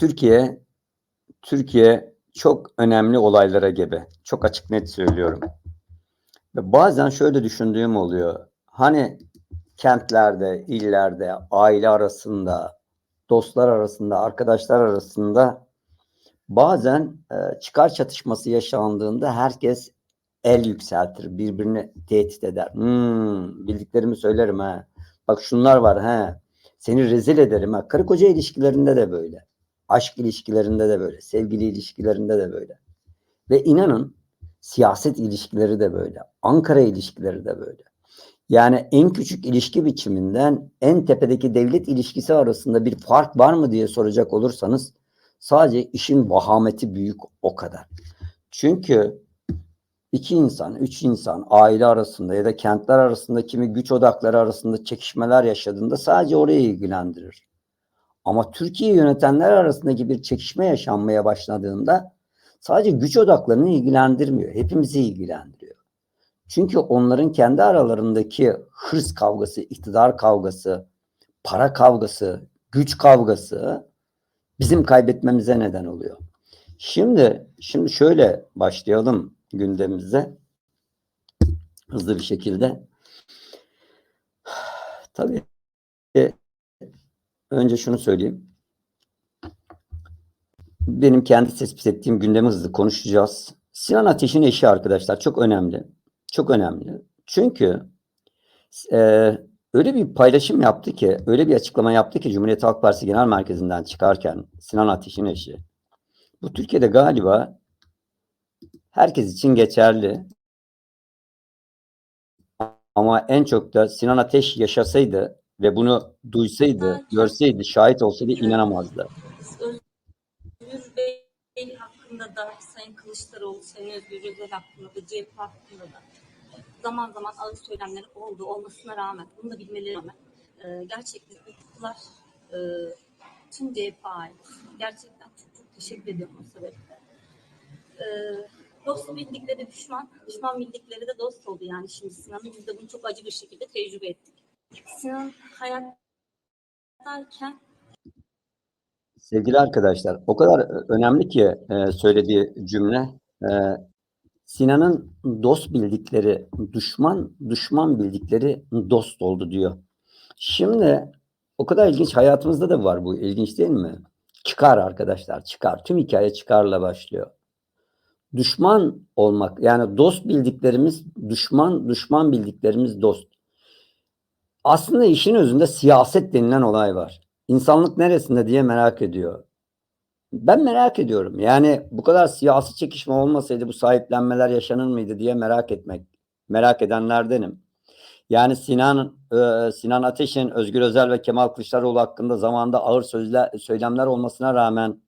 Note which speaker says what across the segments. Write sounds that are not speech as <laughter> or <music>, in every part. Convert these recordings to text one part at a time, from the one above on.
Speaker 1: Türkiye Türkiye çok önemli olaylara gebe. Çok açık net söylüyorum. Ve bazen şöyle düşündüğüm oluyor. Hani kentlerde, illerde, aile arasında, dostlar arasında, arkadaşlar arasında bazen e, çıkar çatışması yaşandığında herkes el yükseltir, birbirini tehdit eder. Hmm, bildiklerimi söylerim ha. Bak şunlar var ha. Seni rezil ederim ha. Karı koca ilişkilerinde de böyle. Aşk ilişkilerinde de böyle. Sevgili ilişkilerinde de böyle. Ve inanın siyaset ilişkileri de böyle. Ankara ilişkileri de böyle. Yani en küçük ilişki biçiminden en tepedeki devlet ilişkisi arasında bir fark var mı diye soracak olursanız sadece işin vahameti büyük o kadar. Çünkü iki insan, üç insan aile arasında ya da kentler arasında kimi güç odakları arasında çekişmeler yaşadığında sadece orayı ilgilendirir. Ama Türkiye yönetenler arasındaki bir çekişme yaşanmaya başladığında sadece güç odaklarını ilgilendirmiyor. Hepimizi ilgilendiriyor. Çünkü onların kendi aralarındaki hırs kavgası, iktidar kavgası, para kavgası, güç kavgası bizim kaybetmemize neden oluyor. Şimdi şimdi şöyle başlayalım gündemimize hızlı bir şekilde. <sighs> Tabii e, önce şunu söyleyeyim. Benim kendi tespit ettiğim gündemi hızlı konuşacağız. Sinan Ateş'in eşi arkadaşlar çok önemli. Çok önemli. Çünkü e, öyle bir paylaşım yaptı ki, öyle bir açıklama yaptı ki Cumhuriyet Halk Partisi Genel Merkezi'nden çıkarken Sinan Ateş'in eşi. Bu Türkiye'de galiba herkes için geçerli. Ama en çok da Sinan Ateş yaşasaydı ve bunu duysaydı, görseydi, şahit olsaydı inanamazdı.
Speaker 2: Özgür Bey hakkında da Sayın Kılıçdaroğlu, Sayın Özgür Özel hakkında da CHP hakkında da zaman zaman ağır söylemleri oldu olmasına rağmen, bunu da bilmeleri rağmen e, gerçekten hukuklar e, tüm CHP'ye ait. Gerçekten çok çok teşekkür ediyorum o sebeple. E, dost bildikleri düşman, düşman bildikleri de dost oldu yani şimdi Sinan'ın biz de bunu çok acı bir şekilde tecrübe ettik. Sinan hayattayken
Speaker 1: Sevgili arkadaşlar, o kadar önemli ki e, söylediği cümle. E, Sinan'ın dost bildikleri düşman, düşman bildikleri dost oldu diyor. Şimdi o kadar ilginç hayatımızda da var bu. İlginç değil mi? Çıkar arkadaşlar, çıkar. Tüm hikaye çıkarla başlıyor. Düşman olmak, yani dost bildiklerimiz düşman, düşman bildiklerimiz dost. Aslında işin özünde siyaset denilen olay var. İnsanlık neresinde diye merak ediyor. Ben merak ediyorum. Yani bu kadar siyasi çekişme olmasaydı bu sahiplenmeler yaşanır mıydı diye merak etmek, merak edenlerdenim. Yani Sinan e, Sinan Ateş'in Özgür Özel ve Kemal Kılıçdaroğlu hakkında zamanda ağır sözler, söylemler olmasına rağmen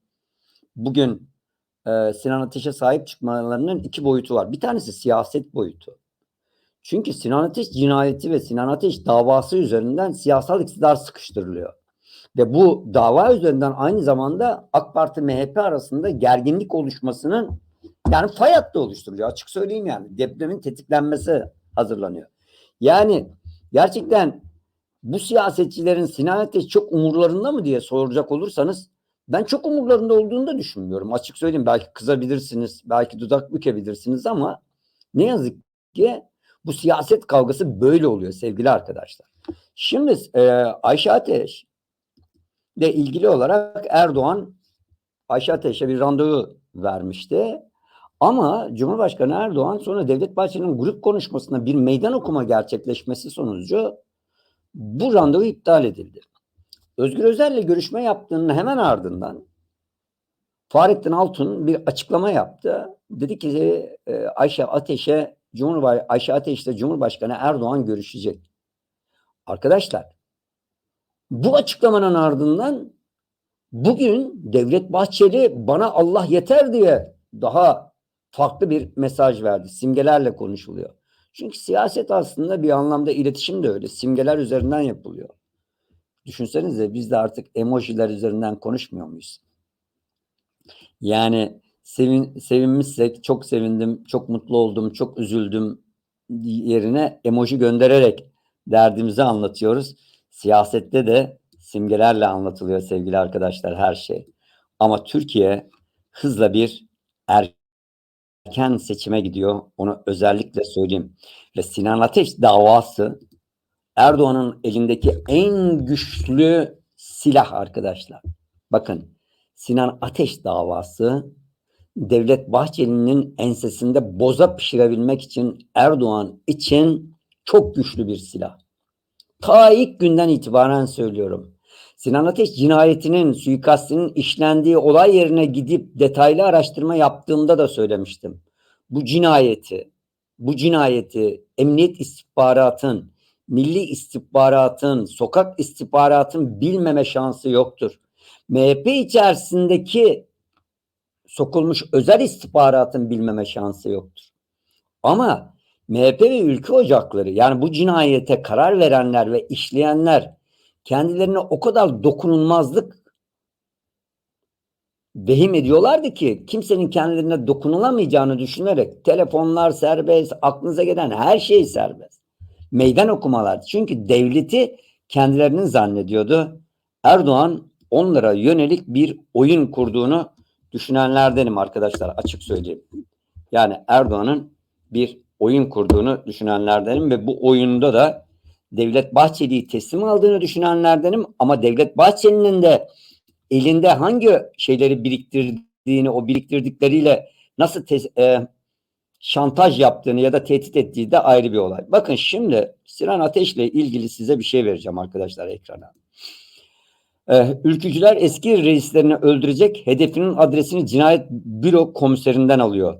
Speaker 1: bugün e, Sinan Ateş'e sahip çıkmalarının iki boyutu var. Bir tanesi siyaset boyutu. Çünkü Sinan Ateş cinayeti ve Sinan Ateş davası üzerinden siyasal iktidar sıkıştırılıyor. Ve bu dava üzerinden aynı zamanda AK Parti MHP arasında gerginlik oluşmasının yani fay hattı oluşturuyor. Açık söyleyeyim yani. Depremin tetiklenmesi hazırlanıyor. Yani gerçekten bu siyasetçilerin Sinan Ateş çok umurlarında mı diye soracak olursanız ben çok umurlarında olduğunu da düşünmüyorum. Açık söyleyeyim belki kızabilirsiniz, belki dudak bükebilirsiniz ama ne yazık ki bu siyaset kavgası böyle oluyor sevgili arkadaşlar. Şimdi e, Ayşe Ateş ile ilgili olarak Erdoğan Ayşe Ateş'e bir randevu vermişti. Ama Cumhurbaşkanı Erdoğan sonra Devlet Bahçeli'nin grup konuşmasında bir meydan okuma gerçekleşmesi sonucu bu randevu iptal edildi. Özgür Özel'le görüşme yaptığının hemen ardından Fahrettin Altun bir açıklama yaptı. Dedi ki e, Ayşe Ateş'e Cumhurbaşkanı Ayşe Ateş'te Cumhurbaşkanı Erdoğan görüşecek. Arkadaşlar bu açıklamanın ardından bugün Devlet Bahçeli bana Allah yeter diye daha farklı bir mesaj verdi. Simgelerle konuşuluyor. Çünkü siyaset aslında bir anlamda iletişim de öyle. Simgeler üzerinden yapılıyor. Düşünsenize biz de artık emojiler üzerinden konuşmuyor muyuz? Yani sevin, sevinmişsek çok sevindim, çok mutlu oldum, çok üzüldüm yerine emoji göndererek derdimizi anlatıyoruz. Siyasette de simgelerle anlatılıyor sevgili arkadaşlar her şey. Ama Türkiye hızla bir erken seçime gidiyor. Onu özellikle söyleyeyim. Ve Sinan Ateş davası Erdoğan'ın elindeki en güçlü silah arkadaşlar. Bakın Sinan Ateş davası Devlet Bahçeli'nin ensesinde boza pişirebilmek için Erdoğan için çok güçlü bir silah. Ta ilk günden itibaren söylüyorum. Sinan Ateş cinayetinin, suikastinin işlendiği olay yerine gidip detaylı araştırma yaptığımda da söylemiştim. Bu cinayeti, bu cinayeti emniyet istihbaratın, milli istihbaratın, sokak istihbaratın bilmeme şansı yoktur. MHP içerisindeki sokulmuş özel istihbaratın bilmeme şansı yoktur. Ama MHP ve ülke ocakları yani bu cinayete karar verenler ve işleyenler kendilerine o kadar dokunulmazlık vehim ediyorlardı ki kimsenin kendilerine dokunulamayacağını düşünerek telefonlar serbest, aklınıza gelen her şey serbest. Meydan okumalar. Çünkü devleti kendilerinin zannediyordu. Erdoğan onlara yönelik bir oyun kurduğunu düşünenlerdenim arkadaşlar açık söyleyeyim. Yani Erdoğan'ın bir oyun kurduğunu düşünenlerdenim ve bu oyunda da Devlet Bahçeli'yi teslim aldığını düşünenlerdenim ama Devlet Bahçeli'nin de elinde hangi şeyleri biriktirdiğini o biriktirdikleriyle nasıl e, şantaj yaptığını ya da tehdit ettiği de ayrı bir olay. Bakın şimdi Sinan Ateş'le ilgili size bir şey vereceğim arkadaşlar ekrana. Ee, ülkücüler eski reislerini öldürecek hedefinin adresini cinayet büro komiserinden alıyor.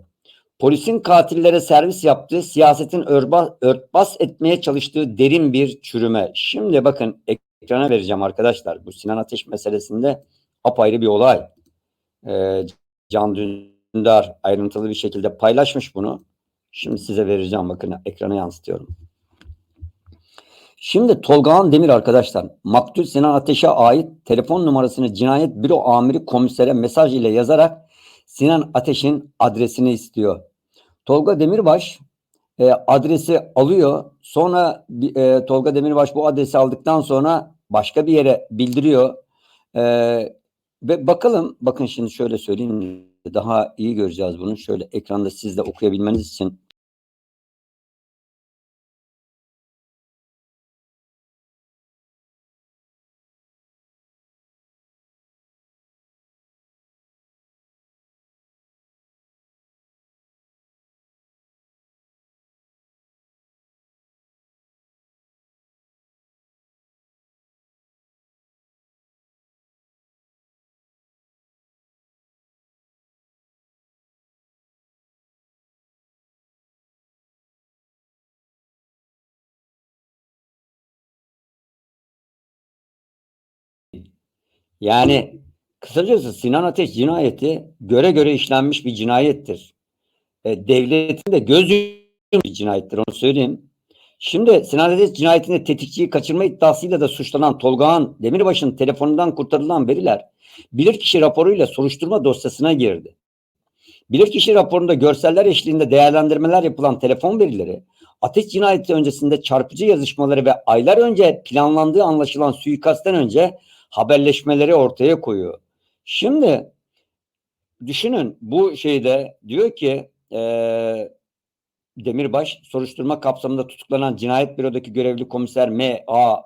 Speaker 1: Polisin katillere servis yaptığı, siyasetin örba, örtbas etmeye çalıştığı derin bir çürüme. Şimdi bakın ekrana vereceğim arkadaşlar. Bu Sinan Ateş meselesinde apayrı bir olay. Ee, Can Dündar ayrıntılı bir şekilde paylaşmış bunu. Şimdi size vereceğim bakın ekrana yansıtıyorum. Şimdi Tolgahan Demir arkadaşlar maktul Sinan Ateş'e ait telefon numarasını cinayet büro amiri komisere mesaj ile yazarak Sinan Ateş'in adresini istiyor. Tolga Demirbaş e, adresi alıyor. Sonra e, Tolga Demirbaş bu adresi aldıktan sonra başka bir yere bildiriyor. E, ve bakalım bakın şimdi şöyle söyleyeyim daha iyi göreceğiz bunu. Şöyle ekranda siz de okuyabilmeniz için Yani kısacası Sinan Ateş cinayeti göre göre işlenmiş bir cinayettir. E, devletin de göz bir cinayettir onu söyleyeyim. Şimdi Sinan Ateş cinayetinde tetikçiyi kaçırma iddiasıyla da suçlanan Tolgahan Demirbaş'ın telefonundan kurtarılan veriler bilirkişi raporuyla soruşturma dosyasına girdi. Bilirkişi raporunda görseller eşliğinde değerlendirmeler yapılan telefon verileri, ateş cinayeti öncesinde çarpıcı yazışmaları ve aylar önce planlandığı anlaşılan suikastten önce haberleşmeleri ortaya koyuyor. Şimdi düşünün bu şeyde diyor ki e, Demirbaş soruşturma kapsamında tutuklanan cinayet bürodaki görevli komiser M.A.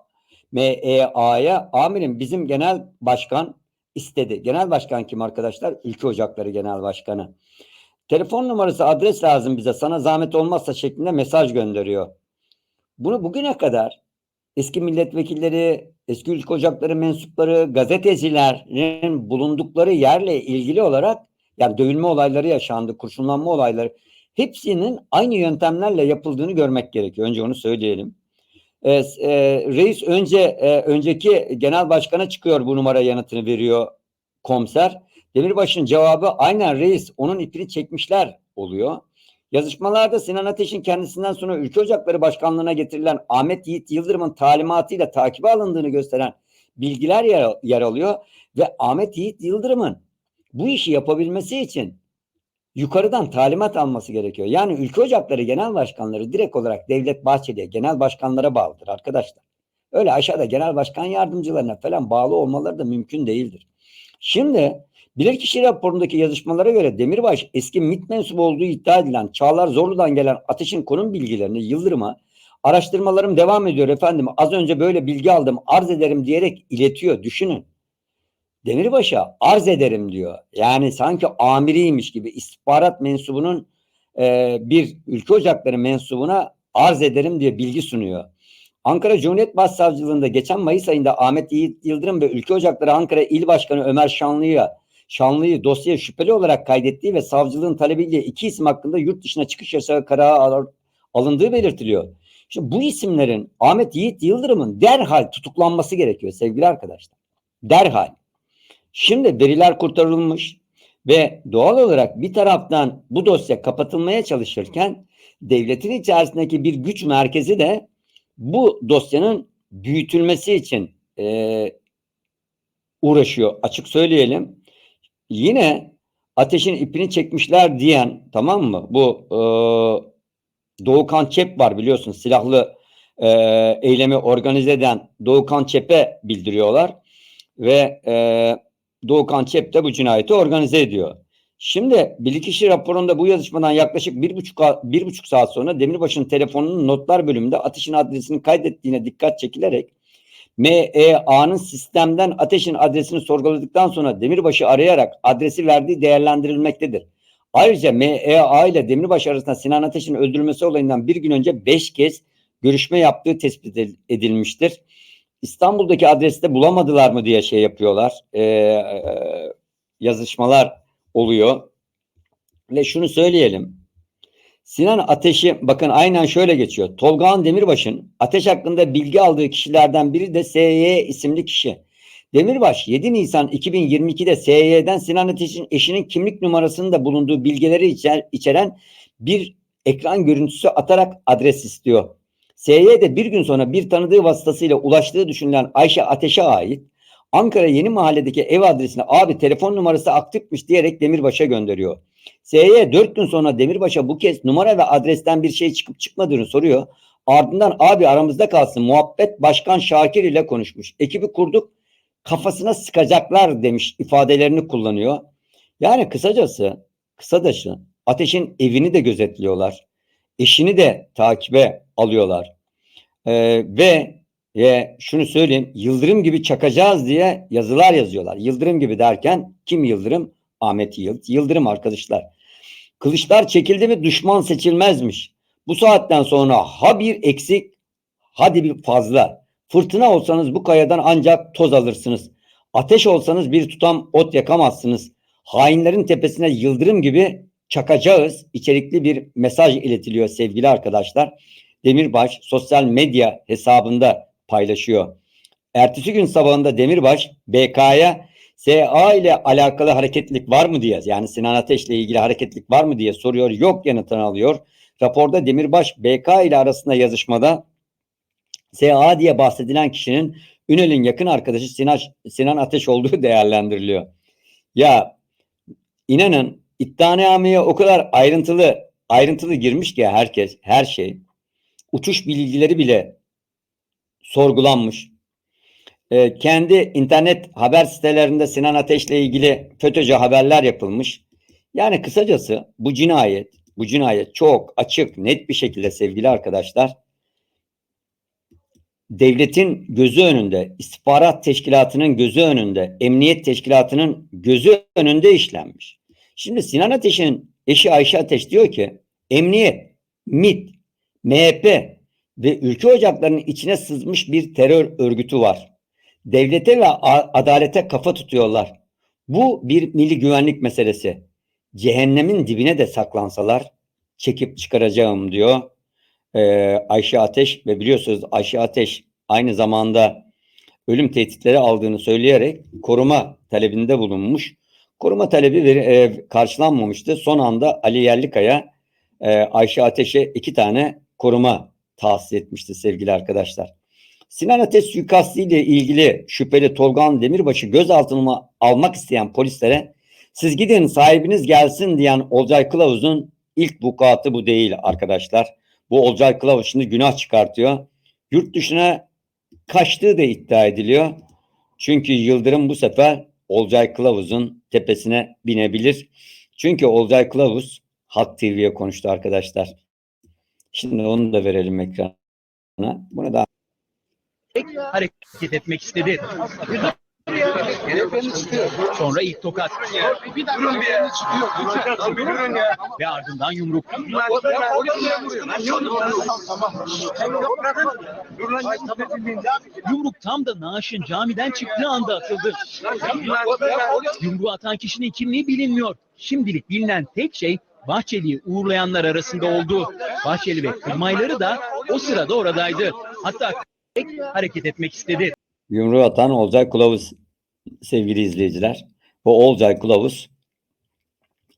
Speaker 1: MEA'ya amirim bizim genel başkan istedi. Genel başkan kim arkadaşlar? Ülke Ocakları Genel Başkanı. Telefon numarası adres lazım bize sana zahmet olmazsa şeklinde mesaj gönderiyor. Bunu bugüne kadar eski milletvekilleri, eski ülke ocakları mensupları, gazetecilerin bulundukları yerle ilgili olarak yani dövülme olayları yaşandı, kurşunlanma olayları hepsinin aynı yöntemlerle yapıldığını görmek gerekiyor. Önce onu söyleyelim. E, e, reis önce e, önceki genel başkana çıkıyor bu numara yanıtını veriyor komiser. Demirbaş'ın cevabı aynen reis onun ipini çekmişler oluyor. Yazışmalarda Sinan Ateş'in kendisinden sonra Ülke Ocakları Başkanlığı'na getirilen Ahmet Yiğit Yıldırım'ın talimatıyla takibe alındığını gösteren bilgiler yer, yer alıyor ve Ahmet Yiğit Yıldırım'ın bu işi yapabilmesi için yukarıdan talimat alması gerekiyor. Yani Ülke Ocakları Genel Başkanları direkt olarak Devlet Bahçeli'ye, genel başkanlara bağlıdır arkadaşlar. Öyle aşağıda genel başkan yardımcılarına falan bağlı olmaları da mümkün değildir. Şimdi Bilirkişi raporundaki yazışmalara göre Demirbaş eski MİT mensubu olduğu iddia edilen Çağlar Zorlu'dan gelen ateşin konum bilgilerini Yıldırım'a araştırmalarım devam ediyor efendim az önce böyle bilgi aldım arz ederim diyerek iletiyor düşünün. Demirbaş'a arz ederim diyor. Yani sanki amiriymiş gibi istihbarat mensubunun e, bir ülke ocakları mensubuna arz ederim diye bilgi sunuyor. Ankara Cumhuriyet Başsavcılığında geçen Mayıs ayında Ahmet Yıldırım ve Ülke Ocakları Ankara İl Başkanı Ömer Şanlı'ya Şanlı'yı dosyaya şüpheli olarak kaydettiği ve savcılığın talebiyle iki isim hakkında yurt dışına çıkış yasağı kararı al- alındığı belirtiliyor. Şimdi bu isimlerin Ahmet Yiğit Yıldırım'ın derhal tutuklanması gerekiyor sevgili arkadaşlar. Derhal. Şimdi veriler kurtarılmış ve doğal olarak bir taraftan bu dosya kapatılmaya çalışırken devletin içerisindeki bir güç merkezi de bu dosyanın büyütülmesi için eee, uğraşıyor. Açık söyleyelim. Yine ateşin ipini çekmişler diyen tamam mı? Bu eee Doğukan Çep var biliyorsun silahlı eee, eylemi organize eden Doğukan Çep'e bildiriyorlar ve eee Doğukan Çep de bu cinayeti organize ediyor. Şimdi bilirkişi raporunda bu yazışmadan yaklaşık bir buçuk, bir buçuk saat sonra Demirbaş'ın telefonunun notlar bölümünde ateşin adresini kaydettiğine dikkat çekilerek MEA'nın sistemden ateşin adresini sorguladıktan sonra Demirbaş'ı arayarak adresi verdiği değerlendirilmektedir. Ayrıca MEA ile Demirbaş arasında Sinan Ateş'in öldürülmesi olayından bir gün önce beş kez görüşme yaptığı tespit edilmiştir. İstanbul'daki adreste bulamadılar mı diye şey yapıyorlar. Ee, yazışmalar oluyor. Ve şunu söyleyelim. Sinan Ateş'i bakın aynen şöyle geçiyor. Tolgahan Demirbaş'ın Ateş hakkında bilgi aldığı kişilerden biri de SY isimli kişi. Demirbaş 7 Nisan 2022'de SY'den Sinan Ateş'in eşinin kimlik numarasının da bulunduğu bilgileri içer, içeren bir ekran görüntüsü atarak adres istiyor. SY de bir gün sonra bir tanıdığı vasıtasıyla ulaştığı düşünülen Ayşe Ateş'e ait Ankara Yeni Mahalle'deki ev adresine abi telefon numarası aktifmiş diyerek Demirbaş'a gönderiyor. SY 4 gün sonra Demirbaş'a bu kez numara ve adresten bir şey çıkıp çıkmadığını soruyor. Ardından abi aramızda kalsın muhabbet Başkan Şakir ile konuşmuş. Ekibi kurduk kafasına sıkacaklar demiş ifadelerini kullanıyor. Yani kısacası kısadaşı ateşin evini de gözetliyorlar. Eşini de takibe alıyorlar. Ee, ve ve şunu söyleyeyim Yıldırım gibi çakacağız diye yazılar yazıyorlar. Yıldırım gibi derken kim Yıldırım? Ahmet Yıldırım. Arkadaşlar. Kılıçlar çekildi mi düşman seçilmezmiş. Bu saatten sonra ha bir eksik hadi bir fazla. Fırtına olsanız bu kayadan ancak toz alırsınız. Ateş olsanız bir tutam ot yakamazsınız. Hainlerin tepesine yıldırım gibi çakacağız. İçerikli bir mesaj iletiliyor sevgili arkadaşlar. Demirbaş sosyal medya hesabında paylaşıyor. Ertesi gün sabahında Demirbaş BK'ya SA ile alakalı hareketlilik var mı diye yani Sinan Ateş ile ilgili hareketlilik var mı diye soruyor. Yok yanıtını alıyor. Raporda Demirbaş BK ile arasında yazışmada SA diye bahsedilen kişinin Ünel'in yakın arkadaşı Sinan, Sinan Ateş olduğu <laughs> değerlendiriliyor. Ya inanın iddianameye o kadar ayrıntılı ayrıntılı girmiş ki herkes her şey uçuş bilgileri bile sorgulanmış. Ee, kendi internet haber sitelerinde Sinan Ateş'le ilgili FETÖ'cü haberler yapılmış. Yani kısacası bu cinayet, bu cinayet çok açık, net bir şekilde sevgili arkadaşlar devletin gözü önünde, istihbarat teşkilatının gözü önünde, emniyet teşkilatının gözü önünde işlenmiş. Şimdi Sinan Ateş'in eşi Ayşe Ateş diyor ki emniyet, MİT, MHP ve ülke ocaklarının içine sızmış bir terör örgütü var. Devlete ve adalete kafa tutuyorlar. Bu bir milli güvenlik meselesi. Cehennemin dibine de saklansalar çekip çıkaracağım diyor. Ee, Ayşe Ateş ve biliyorsunuz Ayşe Ateş aynı zamanda ölüm tehditleri aldığını söyleyerek koruma talebinde bulunmuş. Koruma talebi veri, e, karşılanmamıştı. Son anda Ali Yerlikaya e, Ayşe Ateş'e iki tane koruma tahsis etmişti sevgili arkadaşlar. Sinan Ateş suikastiyle ilgili şüpheli Tolgan Demirbaş'ı gözaltına almak isteyen polislere siz gidin sahibiniz gelsin diyen Olcay Kılavuz'un ilk vukuatı bu değil arkadaşlar. Bu Olcay Kılavuz şimdi günah çıkartıyor. Yurt dışına kaçtığı da iddia ediliyor. Çünkü Yıldırım bu sefer Olcay Kılavuz'un tepesine binebilir. Çünkü Olcay Kılavuz Halk TV'ye konuştu arkadaşlar. Şimdi onu da verelim ekrana. Bunu da
Speaker 3: hareket etmek istedi. Sonra ilk tokat ve ardından yumruk. Yumruk tam da naaşın camiden çıktığı anda atıldı. Yumruğu atan kişinin kimliği bilinmiyor. Şimdilik bilinen tek şey Bahçeli'yi uğurlayanlar arasında oldu. Bahçeli ve kurmayları da o sırada oradaydı. Hatta hareket etmek istedi.
Speaker 1: yumruğu atan Olcay Kılavuz sevgili izleyiciler. Bu Olcay Kılavuz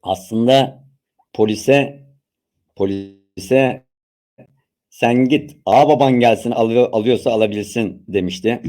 Speaker 1: aslında polise polise sen git ağababan gelsin alıyor, alıyorsa alabilsin demişti.